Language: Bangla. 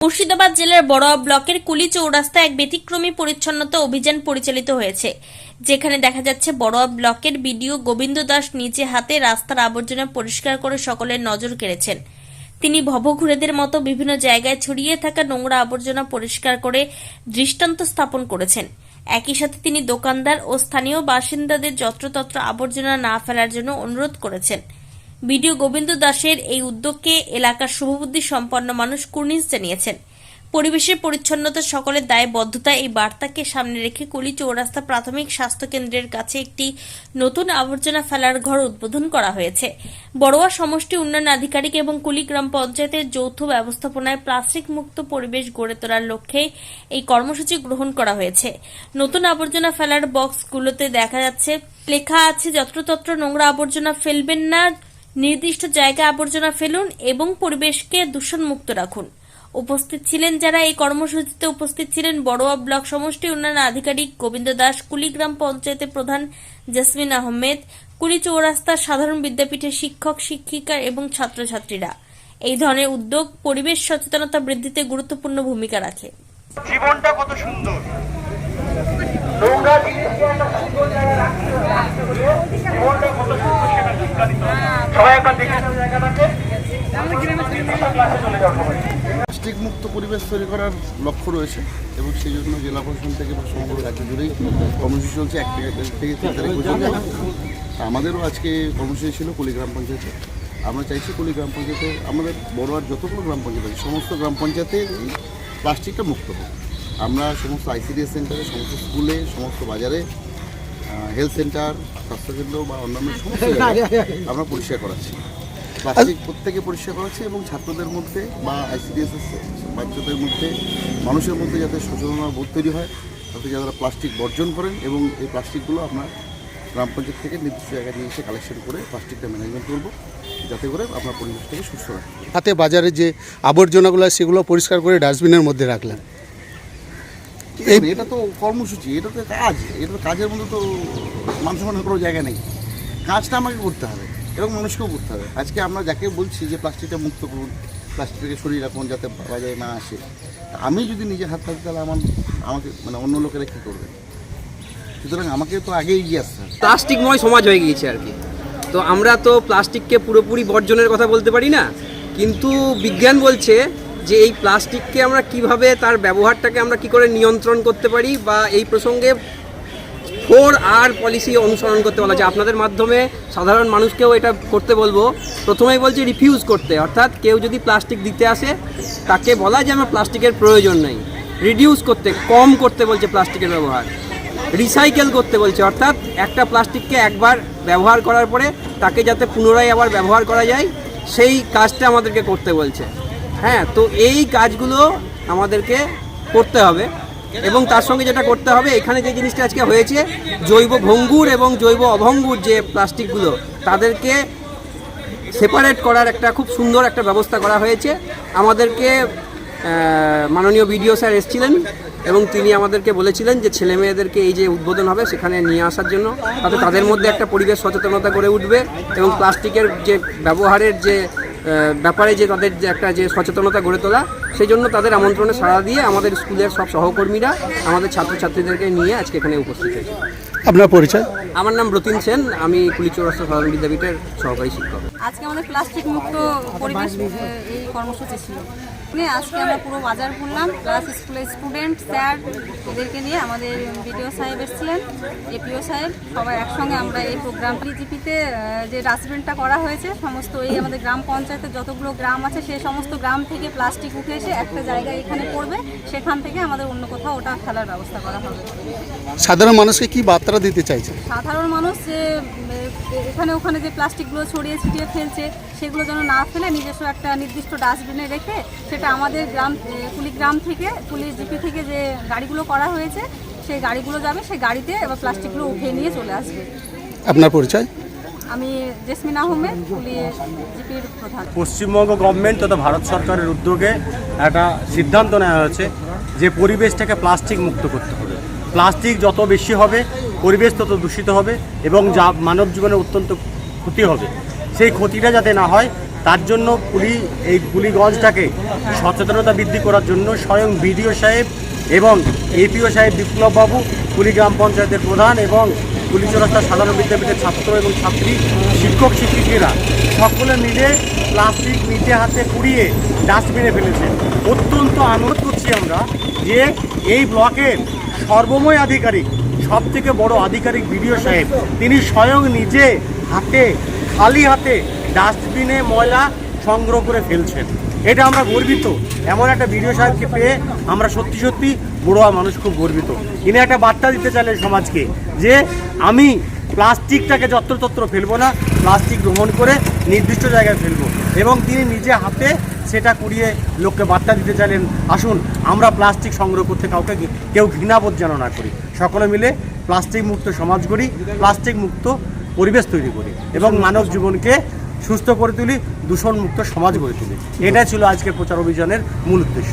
মুর্শিদাবাদ জেলার বড়োয়া ব্লকের কুলি চৌরাস্তায় এক ব্যতিক্রমী পরিচ্ছন্নতা অভিযান পরিচালিত হয়েছে, যেখানে দেখা যাচ্ছে বড়োয়া ব্লকের বিডিও গোবিন্দ দাস নিজে হাতে রাস্তার আবর্জনা পরিষ্কার করে সকলের নজর কেড়েছেন। তিনি ভবঘুরেদের মতো বিভিন্ন জায়গায় ছড়িয়ে থাকা নোংরা আবর্জনা পরিষ্কার করে দৃষ্টান্ত স্থাপন করেছেন। একই সাথে তিনি দোকানদার ও স্থানীয় বাসিন্দাদের যত্রতত্র আবর্জনা না ফেলার জন্য অনুরোধ করেছেন। বিডিও গোবিন্দ দাসের এই উদ্যোগকে এলাকার শুভবুদ্ধি সম্পন্ন মানুষ কুর্নিশ জানিয়েছেন। পরিবেশের পরিচ্ছন্নতা, সকলের দায়বদ্ধতা এই বার্তাকে সামনে রেখে কুলি চৌরাস্তা প্রাথমিক স্বাস্থ্য কেন্দ্রের কাছে একটি নতুন আবর্জনা ফেলার ঘর উদ্বোধন করা হয়েছে। বড়োয়া সমষ্টি উন্নয়ন আধিকারিক এবং কুলি গ্রাম পঞ্চায়েতের যৌথ ব্যবস্থাপনায় প্লাস্টিক মুক্ত পরিবেশ গড়ে তোলার লক্ষ্যে এই কর্মসূচি গ্রহণ করা হয়েছে। নতুন আবর্জনা ফেলার বক্সগুলোতে দেখা যাচ্ছে, লেখা আছে, যত্রতত্র নোংরা আবর্জনা ফেলবেন না নির্দিষ্ট জায়গা আবর্জনা ফেলুন এবং পরিবেশকে দূষণমুক্ত রাখুন। উপস্থিত ছিলেন যারা এই কর্মসূচিতে উপস্থিত ছিলেন বড়োয়া ব্লক সমষ্টি উন্নয়ন আধিকারিক গোবিন্দ দাস, কুলিগ্রাম পঞ্চায়েতের প্রধান জেসমিন আহমেদ, কুলি চৌরাস্তা সাধারণ বিদ্যাপীঠের শিক্ষক, শিক্ষিকা এবং ছাত্রছাত্রীরা। এই ধরনের উদ্যোগ পরিবেশ সচেতনতা বৃদ্ধিতে গুরুত্বপূর্ণ ভূমিকা রাখে। জীবনটা কত সুন্দর। জীবনটা কত সুন্দর সেটা প্লাস্টিক মুক্ত পরিবেশ তৈরি করার লক্ষ্য রয়েছে এবং সেই জন্য জেলা প্রশাসন থেকে বা সমগ্র রাজ্য জুড়েই কর্মসূচি চলছে। এক থেকে তিন তারিখ পর্যন্ত। আমাদেরও আজকে কর্মসূচি ছিল কুলিগ্রাম পঞ্চায়েতে। আমরা চাইছি কুলি গ্রাম পঞ্চায়েতে আমাদের বড়োয়ার যতগুলো গ্রাম পঞ্চায়েত আছে, সমস্ত গ্রাম পঞ্চায়েতে প্লাস্টিকটা মুক্ত হোক। আমরা সমস্ত আইসিডিএস সেন্টারে, সমস্ত স্কুলে, সমস্ত বাজারে হেলথ সেন্টার স্বাস্থ্যকেন্দ্র বা অন্যান্য সমস্ত আমরা পরিষ্কার করাচ্ছি। প্লাস্টিক প্রত্যেকে পরিষ্কার করাচ্ছে এবং ছাত্রদের মধ্যে বা আইসিডিএস বাচ্চাদের মধ্যে মানুষের মধ্যে যাতে সচেতনতা বোধ তৈরি হয় তাতে যারা প্লাস্টিক বর্জন করেন এবং এই প্লাস্টিকগুলো আপনার গ্রাম পঞ্চায়েত থেকে নির্দিষ্ট জায়গায় নিয়ে এসে কালেকশন করে প্লাস্টিকটা ম্যানেজমেন্ট করব যাতে করে আপনার পরিবেশটাকে সুস্থ রাখে হাতে বাজারে যে আবর্জনাগুলো সেগুলো পরিষ্কার করে ডাস্টবিনের মধ্যে রাখলেন। এই- এটা তো কর্মসূচি এটা তো কাজ এটা তো কাজের মধ্যে তো মান সম্মানের কোনো জায়গা নেই। কাজটা আমাকে করতে হবে এবং মানুষকেও করতে হবে। আজকে আমরা যাকে বলছি যে প্লাস্টিকটা মুক্ত করুন প্লাস্টিকটাকে সরিয়ে রাখুন যাতে বাজারে না আসে আমি যদি নিজে হাত থাকি তাহলে আমার আমাকে মানে অন্য লোকেরা কী করবে? সুতরাং আমাকে তো আগে এগিয়ে আসতে হবে। প্লাস্টিকময় সমাজ হয়ে গিয়েছে আর কি। তো আমরা তো প্লাস্টিককে পুরোপুরি বর্জনের কথা বলতে পারি না কিন্তু বিজ্ঞান বলছে যে এই প্লাস্টিককে আমরা কীভাবে তার ব্যবহারটাকে আমরা কি করে নিয়ন্ত্রণ করতে পারি বা এই প্রসঙ্গে ফোর আর পলিসি অনুসরণ করতে বলা যায়। আপনাদের মাধ্যমে সাধারণ মানুষকেও এটা করতে বলব। প্রথমেই বলছি রিফিউজ করতে। অর্থাৎ কেউ যদি প্লাস্টিক দিতে আসে, তাকে বলা যে আমার প্লাস্টিকের প্রয়োজন নেই। রিডিউস করতে, কম করতে বলছে প্লাস্টিকের ব্যবহার। রিসাইকেল করতে বলছে। অর্থাৎ একটা প্লাস্টিককে একবার ব্যবহার করার পরে তাকে যাতে পুনরায় আবার ব্যবহার করা যায়, সেই কাজটা আমাদেরকে করতে বলছে। হ্যাঁ তো এই কাজগুলো আমাদেরকে করতে হবে এবং তার সঙ্গে যেটা করতে হবে, এখানে যে জিনিসটা আজকে হয়েছে, জৈব ভঙ্গুর এবং জৈব অভঙ্গুর যে প্লাস্টিকগুলো, তাদেরকে সেপারেট করার একটা খুব সুন্দর একটা ব্যবস্থা করা হয়েছে। আমাদেরকে মাননীয় বিডিও স্যার এসেছিলেন এবং তিনি আমাদেরকে বলেছিলেন যে ছেলে মেয়েদেরকে এই যে উদ্বোধন হবে সেখানে নিয়ে আসার জন্য, তাতে তাদের মধ্যে একটা পরিবেশ সচেতনতা গড়ে উঠবে এবং প্লাস্টিকের যে ব্যবহারের যে ব্যাপারে যে তাদের যে একটা যে সচেতনতা গড়ে তোলা সেই জন্য তাদের আমন্ত্রণে সাড়া দিয়ে আমাদের স্কুলের সব সহকর্মীরা আমাদের ছাত্রছাত্রীদেরকে নিয়ে আজকে এখানে উপস্থিত হয়েছে। আপনার পরিচয়? আমার নাম রতিন সেন আমি কুলি চৌরাস্তা সাধারণ বিদ্যাপীঠের সহকারী শিক্ষক। আজকে আমাদের প্লাস্টিক মুক্ত পরিবেশ এই কর্মসূচি ছিল। আজকে আমরা পুরো বাজার ঘুরলাম প্লাস স্কুলের স্টুডেন্ট স্যার এদেরকে নিয়ে আমাদের বিডিও সাহেব এসেছিলেন এপিও সাহেব সবাই একসঙ্গে আমরা এই প্রোগ্রাম পিজিপিতে যে ডাস্টবিনটা করা হয়েছে সমস্ত এই আমাদের গ্রাম পঞ্চায়েতের যতগুলো গ্রাম আছে সেই সমস্ত গ্রাম থেকে প্লাস্টিক উঠে এসে একটা জায়গায় এখানে পড়বে সেখান থেকে আমাদের অন্য কোথাও ওটা ফেলার ব্যবস্থা করা হবে। সাধারণ মানুষকে কি বার্তা দিতে চাইছে সাধারণ মানুষ যে এখানে ওখানে যে প্লাস্টিকগুলো ছড়িয়ে ছিটিয়ে ফেলছে সেগুলো যেন না ফেলে নিজস্ব একটা নির্দিষ্ট ডাস্টবিনে রেখে সেটা আমাদের গ্রাম কুলিগ্রাম থেকে পুলিশ জিপি থেকে যে গাড়িগুলো করা হয়েছে সেই গাড়িগুলো যাবে সেই গাড়িতে এবার প্লাস্টিকগুলো উঠিয়ে নিয়ে চলে আসবে। আপনার পরিচয়? আমি জেসমিন আহমেদ জিপির প্রধান। পশ্চিমবঙ্গ গভর্নমেন্ট তথা ভারত সরকারের উদ্যোগে একটা সিদ্ধান্ত নেওয়া হয়েছে যে পরিবেশটাকে প্লাস্টিক মুক্ত করতে হবে। প্লাস্টিক যত বেশি হবে, পরিবেশ তত দূষিত হবে এবং যা মানব জীবনে অত্যন্ত ক্ষতি হবে। সেই ক্ষতিটা যাতে না হয়, তার জন্য পুলি, এই পুলিগঞ্জটাকে সচেতনতা বৃদ্ধি করার জন্য স্বয়ং বিডিও সাহেব এবং এপিও সাহেব বিপ্লববাবু কুড়িগ্রাম পঞ্চায়েতের প্রধান এবং কুলিচৌরাস্তা সাধারণ বিদ্যাপীঠের ছাত্র এবং ছাত্রী, শিক্ষক, শিক্ষিকারা সকলে মিলে প্লাস্টিক নিচে হাতে কুড়িয়ে ডাস্টবিনে ফেলেছেন অত্যন্ত আনন্দ করছি আমরা যে এই ব্লকের সর্বময় আধিকারিক সব থেকে বড় আধিকারিক বিডিও সাহেব, তিনি স্বয়ং নিজে হাতে, খালি হাতে ডাস্টবিনে ময়লা সংগ্রহ করে ফেলছেন। এটা আমরা গর্বিত। এমন একটা বিডিও সাহেবকে পেয়ে আমরা সত্যি সত্যি বড়োয়া মানুষ খুব গর্বিত। ইনি একটা বার্তা দিতে চাইলেন সমাজকে যে আমি প্লাস্টিকটাকে যত্রতত্র ফেলব না, প্লাস্টিক গ্রহণ করে নির্দিষ্ট জায়গায় ফেলব। এবং তিনি নিজে হাতে সেটা কুড়িয়ে লোককে বার্তা দিতে চাইলেন, আসুন, আমরা প্লাস্টিক সংগ্রহ করতে কাউকে কেউ ঘৃণাবোধ যেন না করি। সকলে মিলে প্লাস্টিক মুক্ত সমাজ গড়ি, প্লাস্টিক মুক্ত পরিবেশ তৈরি করি এবং মানব জীবনকে সুস্থ করে তুলি দূষণমুক্ত সমাজ গড়ে তুলি। এটা ছিল আজকের প্রচার অভিযানের মূল উদ্দেশ্য।